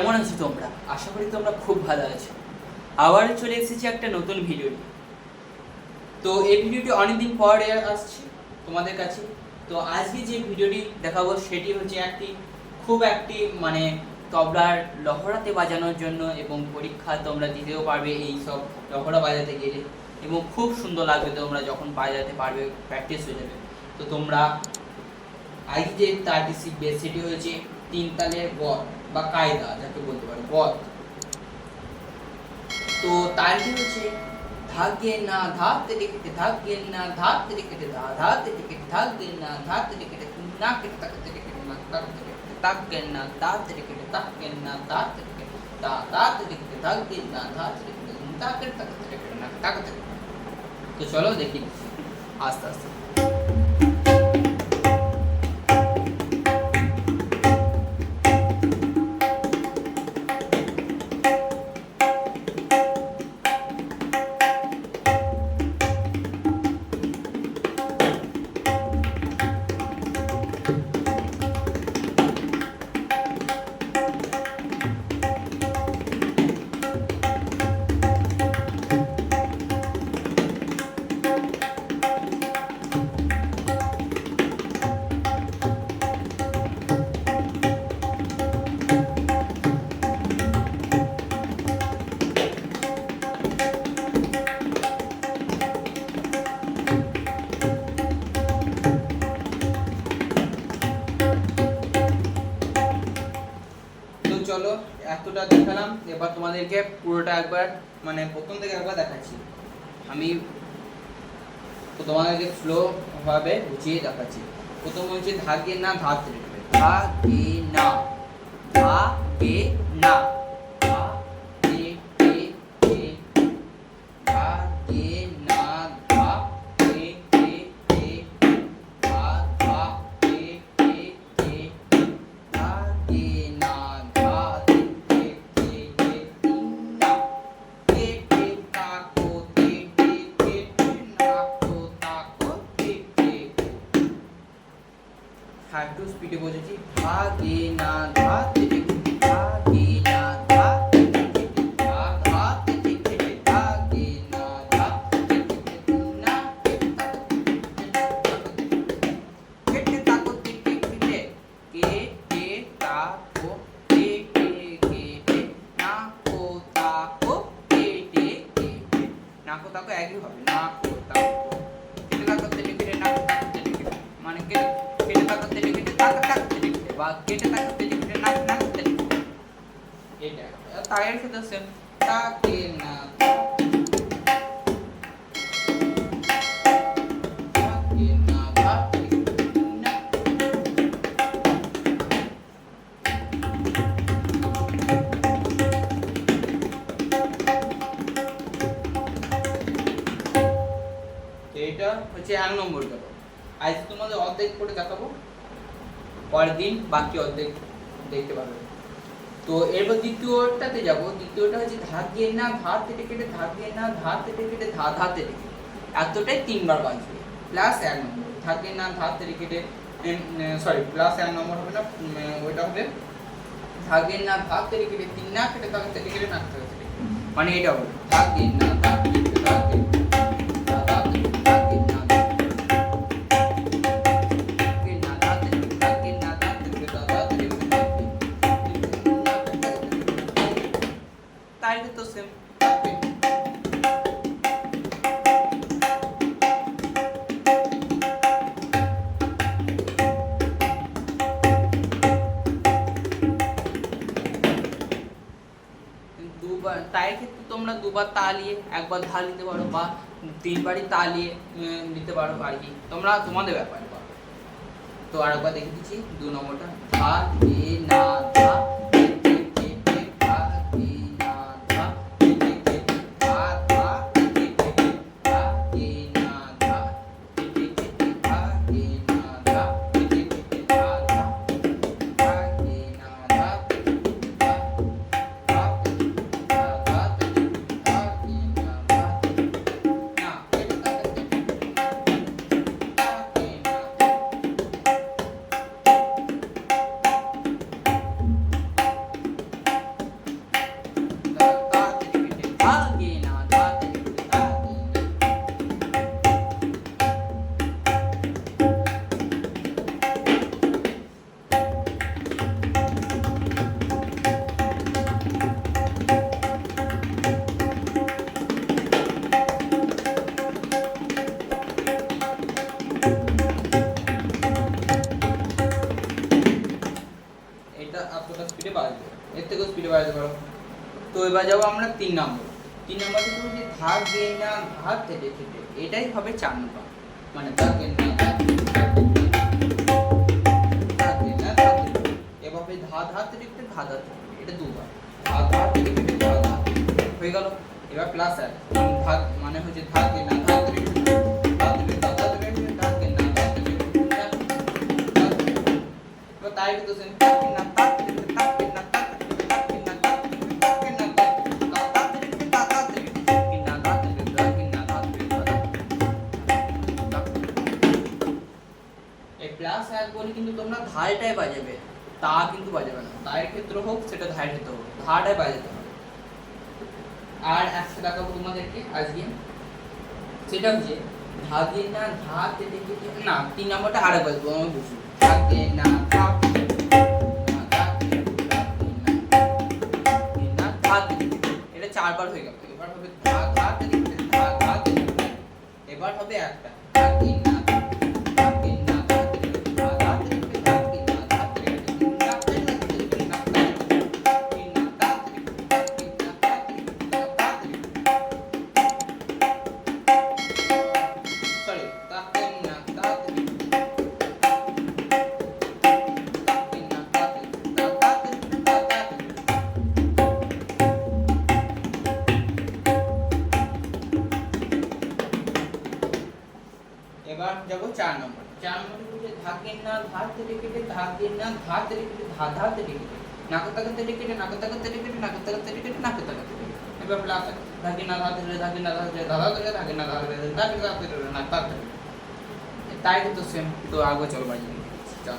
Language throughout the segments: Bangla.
কেমন আছো তোমরা? আশা করি তোমরা খুব ভালো আছো। আবার চলে এসেছি একটা নতুন ভিডিও তো এই ভিডিওটি অনেকদিন পরে আসছে তোমাদের কাছে। তো আজকে যে ভিডিওটি দেখাবো সেটি হচ্ছে একটি, খুব একটি মানে তবলার লহরাতে বাজানোর জন্য এবং পরীক্ষা তোমরা দিতেও পারবে এই সব লহরা বাজাতে গেলে। এবং খুব সুন্দর লাগবে তোমরা যখন বাজাতে পারবে প্র্যাকটিস হয়ে যাবে। তো তোমরা আজকে যে তারটি শিখবে সেটি হয়েছে তিন তালের গদ বা কায়দা যাকে বলতে পারো গদ তো তারটি হচ্ছে ধাগে না ধাতে রেখেতে ধাগে না ধাতে রেখেতে ধা ধাতে রেখেতে ধাগে না ধাতে রেখেতে না কেটে তাকাতে রেখেতে না তাকাতে রেখেতে তাকে না দাতে রেখেতে তাকে না দাতে রেখেতে তা দাতে রেখেতে ধাগে না ধাতে রেখেতে তাকে তাকাতে রেখেতে না তাকাতে রেখেতে তো চলো দেখি আস্তে আস্তে তো এবার তোমাদেরকে পুরোটা একবার মানে প্রথম থেকে একবার দেখাচ্ছি। আমি তোমাদেরকে স্লো ভাবে বুঝিয়ে দেখাচ্ছি। প্রথম হচ্ছে ধাগে না ধাত। রেখে ধাগে না ধাগে না একটু স্পিডে বলেছি ভাগে না ধাতে রেখে ভাগে না ধাতে রেখে ধা ধাতে রেখে ভাগে না রেখে না কেটে তাকো কেটে কেটে কে কে তাকো কে কে কেটে নাকো তাকো কেটে কেটে, নাকো তাকো একই হবে, নাকো কেটে তাকো কেটে কেটে নাক নাক কেটে কেটে এটা তায়ের সাথে সেম তাকে না না না এটা হচ্ছে এক নম্বর গেল আজ তোমাদের অর্ধেক করে দেখাবো। পরের দিন বাকি অর্ধেক দেখতে পারবে। তো এরপর দ্বিতীয়টাতে যাব। দ্বিতীয়টা হচ্ছে ধাগে না ধা কেটে কেটে ধাগে না ধা কেটে কেটে ধা ধা কেটে এতটাই তিনবার বাজবে। প্লাস এক নম্বর। ধাগে না ধা কেটে সরি প্লাস এক নম্বর হবে না ওইটা হবে ধাগে না ধা কেটে কেটে, তিন না কেটে ধাগে কেটে না মানে এটা হবে। ধাগে না ধা তাই তো সেম দুবার, তাই ক্ষেত্রে তোমরা দুবার তালিয়ে, একবার ধা নিতে পারো বা তিনবারই তালিয়ে নিতে পারো তোমরা তোমাদের ব্যাপার। তো আরেকবার দেখে দিচ্ছি, দু নম্বরটা। ধা গে না এবার যাব আমরা তিন নম্বর। তিন নম্বর থেকে যে ধা গে না ঘা থেকে থেকে, এটাই হবে চার নম্বর। মানে গে। এভাবে ধা ধা থেকে ধা ধা এটা দুবার। ধা ধা থেকে ধা ধা হয়ে গেল। এবার প্লাস এক। ধা মানে হচ্ছে ধা গে না ধা তাই তো প্লাস এক বলে কিন্তু তোমরা ধারটাই বাজাবে, তা কিন্তু বাজাবে না। তার ক্ষেত্রে হোক, সেটা ধারের ক্ষেত্রে হোক, ধারটাই বাজাতে হবে। আর একটা দেখাবো তোমাদেরকে আজকে সেটা হচ্ছে ধাগে না ধাতে দেখে না, তিন নম্বরটা আরে বলব, আমি বুঝি। ধাগে না ধাগে। এটা চারবার হয়ে গেল। এবার হবে। এবার হবে একটা। চার মধ্যে চার নম্বর না থেকে কেটে ধাগের না থেকে কেটে ধা ধা থেকে কেটে। নাকতা করতে কেটে নাকতা করতে কেটে নাকতা করতে কেটে নাকতা করতে কেটে। এবার প্লাস ধাগের না ধার থেকে ধাগের না থেকে ধারা থেকে ধাগের না ধার থেকে ধাগের না থেকে নাকতা তাই তো সেম তো আগে চল বাজিয়ে চার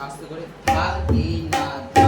আস্তে করে না।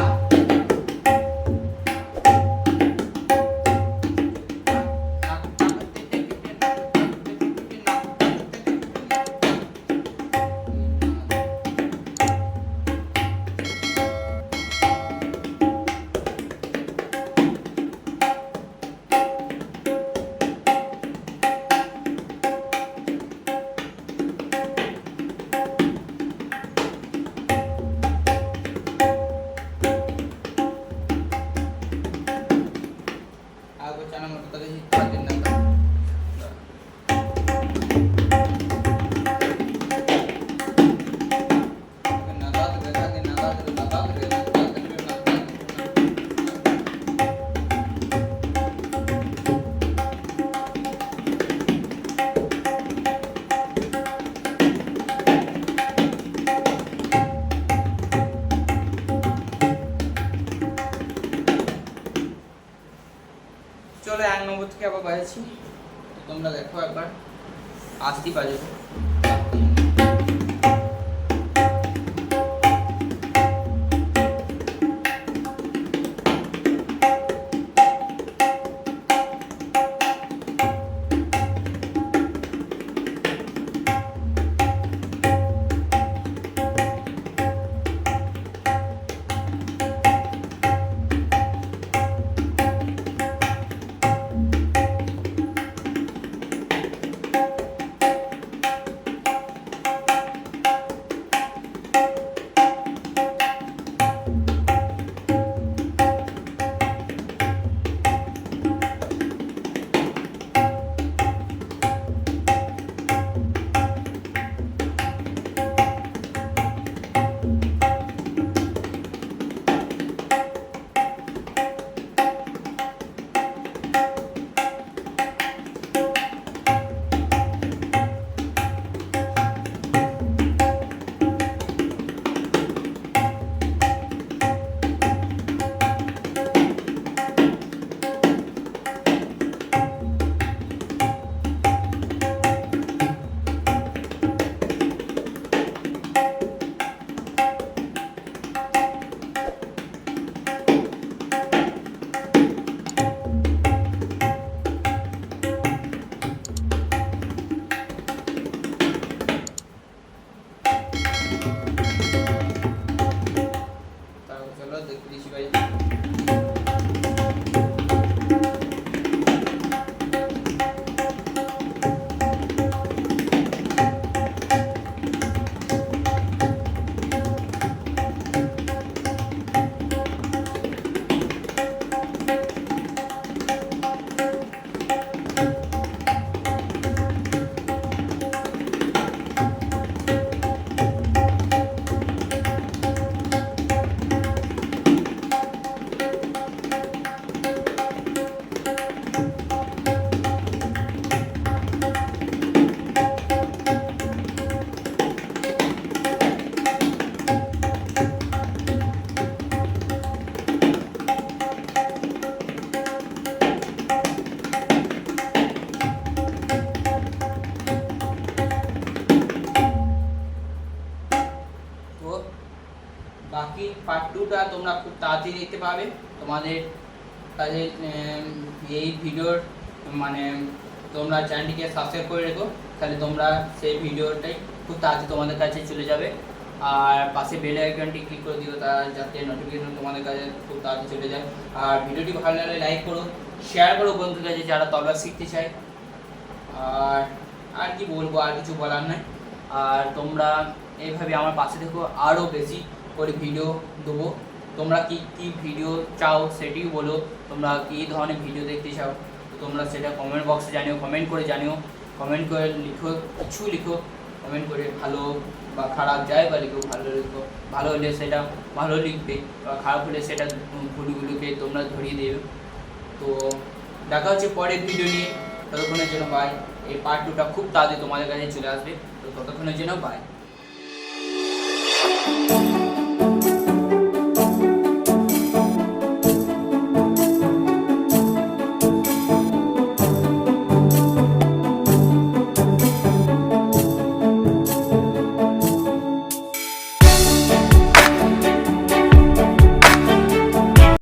পাবে। তোমাদের কাছে এই ভিডিওর মানে তোমরা চ্যানেলটিকে সাবস্ক্রাইব করে রেখো। তাহলে তোমরা সেই ভিডিওটাই খুব তাড়াতাড়ি তোমাদের কাছে চলে যাবে। আর পাশে বেল আইকনটি ক্লিক করে দিও, তা যাতে নোটিফিকেশন তোমাদের কাছে খুব তাড়াতাড়ি চলে যায়। আর ভিডিওটি ভালো লাগলে লাইক করো শেয়ার করো বন্ধুদের কাছে যারা তলবার শিখতে চায়। আর আর কি বলব, আর কিছু বলার নাই। আর তোমরা এইভাবে আমার পাশে দেখো আরও বেশি করে ভিডিও দেবো। তোমরা কি কি ভিডিও চাও সেটিও বলো, তোমরা কী ধরনের ভিডিও দেখতে চাও তো তোমরা সেটা কমেন্ট বক্সে জানিও কমেন্ট করে জানিও কমেন্ট করে লিখো, কিছু লিখো কমেন্ট করে ভালো বা খারাপ যায় বা লিখো, ভালো লিখো, ভালো হলে সেটা, ভালো লিখবে বা খারাপ হলে সেটা ভুলগুলোকে তোমরা ধরিয়ে দেবে। তো দেখা হচ্ছে পরের ভিডিও নিয়ে, ততক্ষণের জন্য বাই এই পার্ট টুটা খুব তাড়াতাড়ি তোমাদের কাছে চলে আসবে, তো ততক্ষণের জন্য বাই